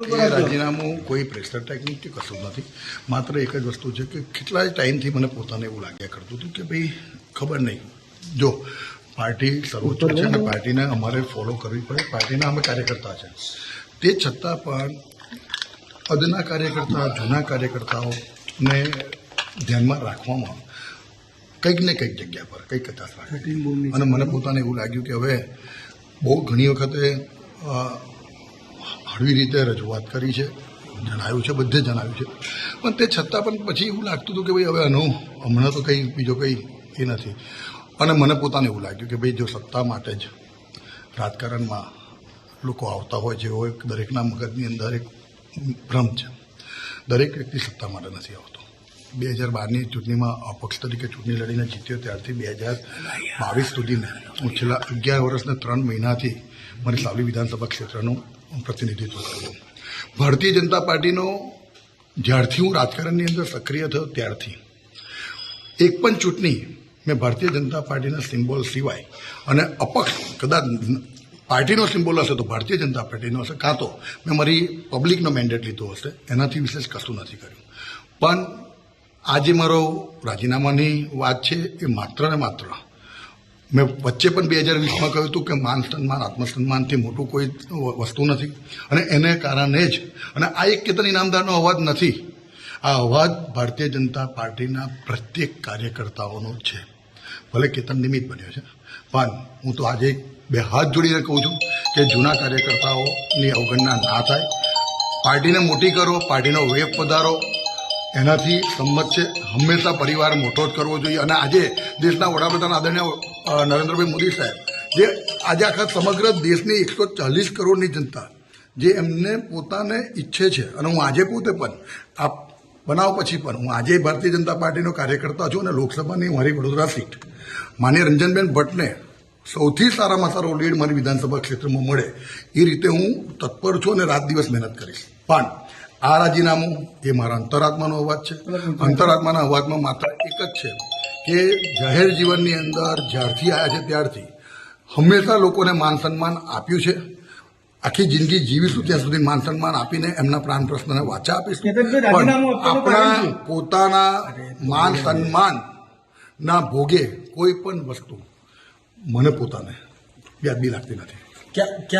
રાજીનામું કોઈ pressure technique કે કશું નથી. માત્ર એક જ વસ્તુ છે કે કેટલા જ ટાઈમથી મને પોતાને એવું લાગ્યા કરતું હતું કે ભાઈ ખબર નહીં. જો પાર્ટી સર્વોચ્ચ છે અને પાર્ટીને અમારે ફોલો કરવી પડે. પાર્ટીના અમે કાર્યકર્તા છે. તે છતાં પણ અદના કાર્યકર્તા જૂના કાર્યકર્તાઓને ધ્યાનમાં રાખવામાં કંઈક ને કંઈક જગ્યા પર કંઈક કચાશ રાખે. અને મને પોતાને એવું લાગ્યું કે હવે બહુ ઘણી વખતે હળવી રીતે રજૂઆત કરી છે. જણાવ્યું છે, બધે જણાવ્યું છે. પણ તે છતાં પણ પછી એવું લાગતું હતું કે ભાઈ હવે આનું હમણાં તો કંઈ બીજો કંઈ એ નથી. અને મને પોતાને એવું લાગ્યું કે ભાઈ જો સત્તા માટે જ રાજકારણમાં લોકો આવતા હોય જેવો એક દરેકના મગજની અંદર એક ભ્રમ છે. દરેક વ્યક્તિ સત્તા માટે નથી આવતો. બે હજાર બારની ચૂંટણીમાં અપક્ષ તરીકે ચૂંટણી લડીને જીત્યો, ત્યારથી બે હજાર બાવીસ સુધીને હું છેલ્લા અગિયાર વર્ષને ત્રણ મહિનાથી મારી સાવલી વિધાનસભા ક્ષેત્રનું પ્રતિનિધિત્વ કરું ભારતીય જનતા પાર્ટીનો જ્યારથી હું રાજકારણની અંદર સક્રિય થયો ત્યારથી. એક પણ ચૂંટણી મેં ભારતીય જનતા પાર્ટીના સિમ્બોલ સિવાય અને અપક્ષ કદાચ પાર્ટીનો સિમ્બોલ હશે તો ભારતીય જનતા પાર્ટીનો હશે, કાં તો મેં મારી પબ્લિકનો મેન્ડેટ લીધો હશે, એનાથી વિશેષ કશું નથી કર્યું. પણ આજે મારો રાજીનામાની વાત છે એ માત્ર ને માત્ર મેં વચ્ચે પણ બે હજાર વીસમાં કહ્યું હતું કે માન સન્માન, આત્મસન્માનથી મોટું કોઈ વસ્તુ નથી. અને એને કારણે જ, અને આ એક કેતન ઇનામદારનો અવાજ નથી. આ અવાજ ભારતીય જનતા પાર્ટીના પ્રત્યેક કાર્યકર્તાઓનો છે. ભલે કેતન નિમિત્ત બન્યો છે. પણ હું તો આજે બે હાથ જોડીને કહું છું કે જૂના કાર્યકર્તાઓની અવગણના ના થાય. પાર્ટીને મોટી કરો, પાર્ટીનો વેપ વધારો. એનાથી સંમત છે. હંમેશા પરિવાર મોટો જ કરવો જોઈએ. અને આજે દેશના વડાપ્રધાન આદરણીય નરેન્દ્રભાઈ મોદી સાહેબ, જે આજે આખા સમગ્ર દેશની એકસો ચાલીસ કરોડની જનતા, જે એમને પોતાને ઈચ્છે છે, અને હું આજે પોતે પણ આ બનાવ પછી પણ, હું આજે ભારતીય જનતા પાર્ટીનો કાર્યકર્તા છું અને લોકસભાની મારી વડોદરા સીટ. માન્ય રંજનબેન ભટ્ટને સૌથી સારામાં સારો લીડ મારી વિધાનસભા ક્ષેત્રમાં મળે, એ રીતે હું તત્પર છું અને રાત દિવસ મહેનત કરીશ. પણ આ રાજીનામું એ મારા અંતરાત્માનો અવાજ છે. અંતરાત્માના અવાજમાં માત્ર એક જ છે કે જાહેર જીવનની અંદર જ્યારથી આવ્યા છે ત્યારથી હંમેશા લોકોને માન સન્માન આપ્યું છે. આખી જિંદગી જીવીશું ત્યાં સુધી માન સન્માન આપીને એમના પ્રાણ પ્રશ્નને વાચા આપીશું. પણ આપણા પોતાના માન સન્માન ના ભોગે કોઈ પણ વસ્તુ મને પોતાને વ્યાજબી લાગતી નથી. ક્યાં